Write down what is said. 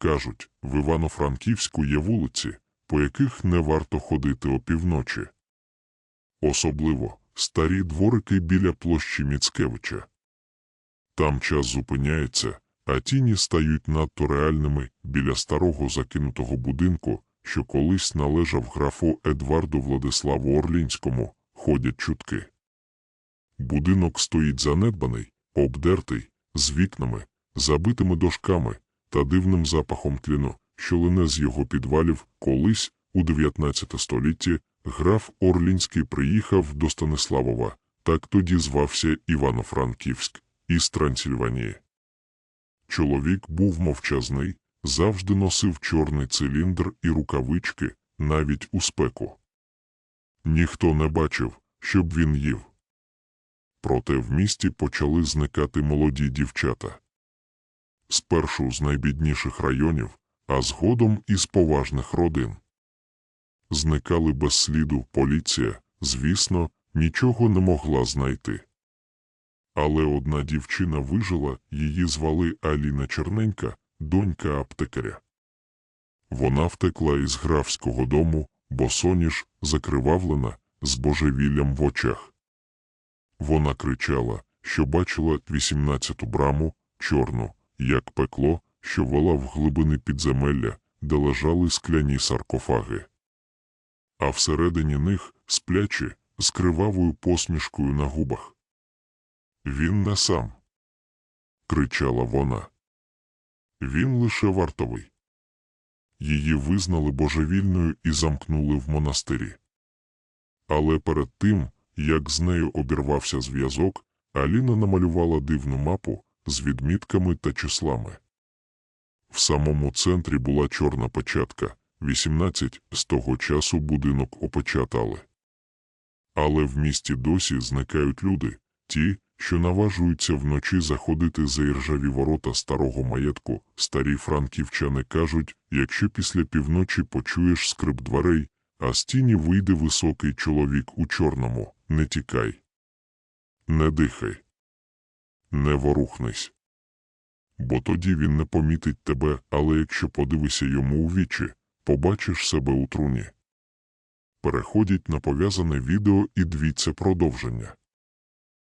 Кажуть, в Івано-Франківську є вулиці, по яких не варто ходити опівночі. Особливо старі дворики біля площі Міцкевича. Там час зупиняється, а тіні стають надто реальними біля старого закинутого будинку, що колись належав графу Едварду Владиславу Орлінському, ходять чутки. Будинок стоїть занедбаний, обдертий, з вікнами, забитими дошками та дивним запахом тліну, що лине з його підвалів колись, у 19 столітті, граф Орлінський приїхав до Станиславова, так тоді звався Івано-Франківськ, із Трансильванії. Чоловік був мовчазний, завжди носив чорний циліндр і рукавички, навіть у спеку. Ніхто не бачив, щоб він їв. Проте в місті почали зникати молоді дівчата. Спершу з найбідніших районів, а згодом із поважних родин. Зникали без сліду поліція, звісно, нічого не могла знайти. Але одна дівчина вижила, її звали Аліна Черненька, донька аптекаря. Вона втекла із графського дому, бо соніш, закривавлена, з божевіллям в очах. Вона кричала, що бачила 18-ту браму, чорну, як пекло, що вела в глибини підземелля, де лежали скляні саркофаги. А всередині них, сплячі, з кривавою посмішкою на губах. Він не сам. кричала вона. Він лише вартовий. Її визнали божевільною і замкнули в монастирі. Але перед тим, як з нею обірвався зв'язок, Аліна намалювала дивну мапу з відмітками та числами. В самому центрі була чорна печатка 18 з того часу будинок опечатали. Але в місті досі зникають люди, ті, що наважуються вночі заходити за іржаві ворота старого маєтку. Старі франківчани кажуть, якщо після півночі почуєш скрип дверей, а з тіні вийде високий чоловік у чорному, не тікай. Не дихай. Не ворухнись. Бо тоді він не помітить тебе, але якщо подивися йому у вічі, побачиш себе у труні. Переходіть на пов'язане відео і дивіться продовження.